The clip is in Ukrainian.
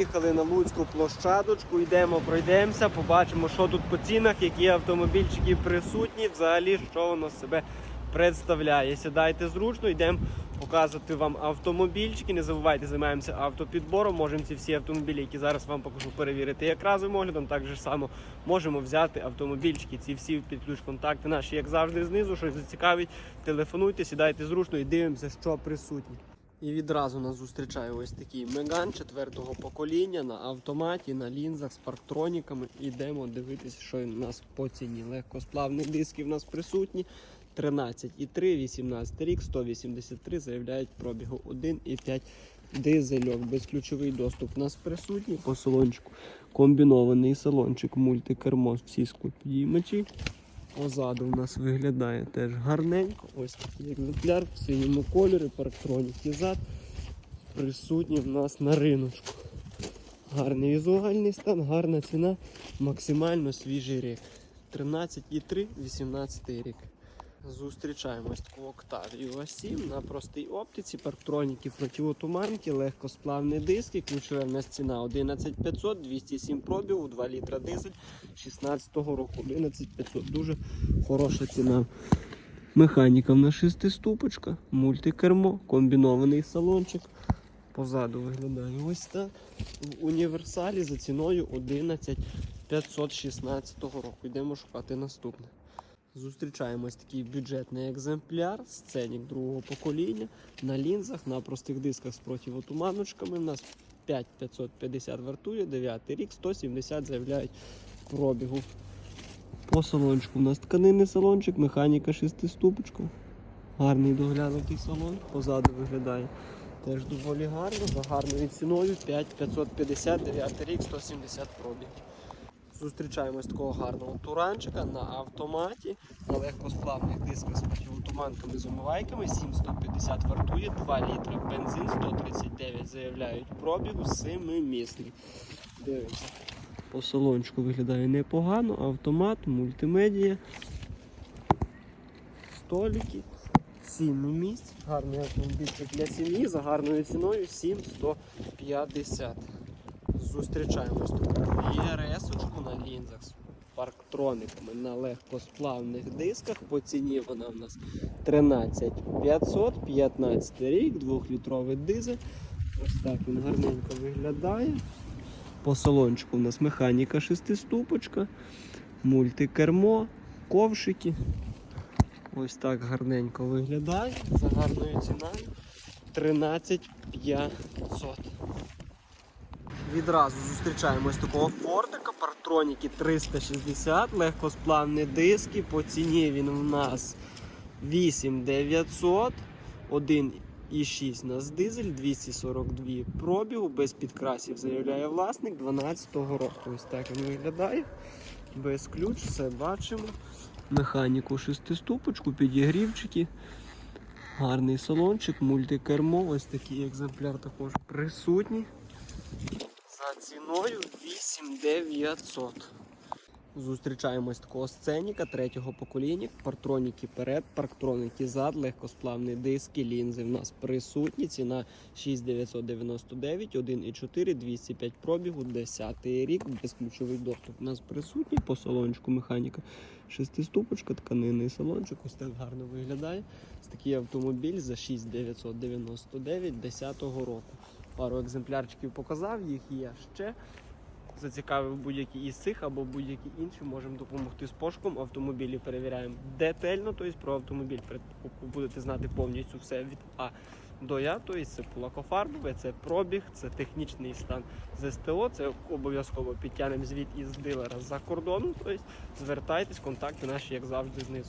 приїхали на Луцьку площадочку, йдемо, пройдемося, побачимо, що тут по цінах, які автомобільчики присутні, взагалі, що воно себе представляє. Сідайте зручно, йдемо показувати вам автомобільчики. Не забувайте, займаємося автопідбором. Можемо ці всі автомобілі, які зараз вам покажу, перевірити як разовим оглядом, так же само можемо взяти автомобільчики. Ці всі під ключ контакти наші, як завжди, знизу. Щось зацікавить. Телефонуйте, сідайте зручно і дивимося, що присутні. І відразу нас зустрічає ось такий меган четвертого покоління на автоматі, на лінзах з парктроніками. Ідемо дивитися, що у нас по ціні. Легкосплавні диски в нас присутні. 13,3, 18 рік, 183 заявляють пробігу 1,5 дизельок. Безключовий доступ у нас присутній. По салончику комбінований салончик, мультикермо, всі склопідіймачі. Позаду у нас виглядає теж гарненько. Ось такий екземпляр в синьому кольорі, парктроніки зад. Присутні в нас на риночку. Гарний візуальний стан, гарна ціна, максимально свіжий рік. 13,3, 18 рік. Зустрічаємось таку Octavia A7 на простій оптиці, парктроніки, противотуманки, легкосплавні диски, ключова в нас ціна 11500, 207 пробігу, 2 літра дизель 16-го року. 11500, дуже хороша ціна. Механіка в нас шестиступочка, мультикермо, комбінований салончик. Позаду виглядає ось так. В універсалі за ціною 11516 року. Йдемо шукати наступне. Зустрічаємось такий бюджетний екземпляр, сценік другого покоління на лінзах, на простих дисках з противотуманочками. У нас 5550 вартує, 9 рік, 170 заявляють пробігу. По салончику у нас тканинний салончик, механіка шестиступочка. Гарний доглянутий салон, позаду виглядає теж доволі гарно, за гарною ціною 5550, 9 рік, 170 пробіг. Зустрічаємось такого гарного туранчика на автоматі, на легкосплавних дисках з противотуманками з омивайками. 7150 вартує, 2 літри бензин, 139 заявляють пробігу, 7 місний. Дивимося. По салончику виглядає непогано, автомат, мультимедія, столики, 7 місць, гарний автомобільчик для сім'ї за гарною ціною 7150. Зустрічаємось тут ЄРС на лінзах з парктрониками на легкосплавних дисках. По ціні вона в нас 13500, 15 рік, 2-літровий дизель. Ось так він гарненько виглядає. По салончику у нас механіка шестиступочка, мультикермо, ковшики. Ось так гарненько виглядає. За гарною ціною 13500. Відразу зустрічаємось такого фортика, парктроніки 360, легкосплавні диски. По ціні він у нас 8900, 1,6 у нас дизель, 242 пробігу, без підкрасів заявляє власник 12-го року. Ось так він виглядає. Без ключ, все бачимо. Механіку шестиступочку, підігрівчики. Гарний салончик, мультикермо. Ось такий екземпляр також присутній. Ціною 8900. Зустрічаємось такого сценіка третього покоління. Партроніки перед, парктроніки зад, легкосплавні диски, лінзи в нас присутні. Ціна 6999, 1,4, 205 пробігу, 10 рік, безключовий доступ у нас присутній. По салончику механіка шестиступочка, тканинний салончик. Ось так гарно виглядає. Ось такий автомобіль за 6999 10 року. Пару екземплярчиків показав, їх є ще. Зацікавив будь-який із цих або будь-які інші, можемо допомогти з пошуком. Автомобілі перевіряємо детально, тобто про автомобіль будете знати повністю все від А до Я. Тобто це лакофарбове, це пробіг, це технічний стан з СТО, це обов'язково підтягнемо звіт із дилера за кордону. Тобто звертайтесь, контакти наші, як завжди, знизу.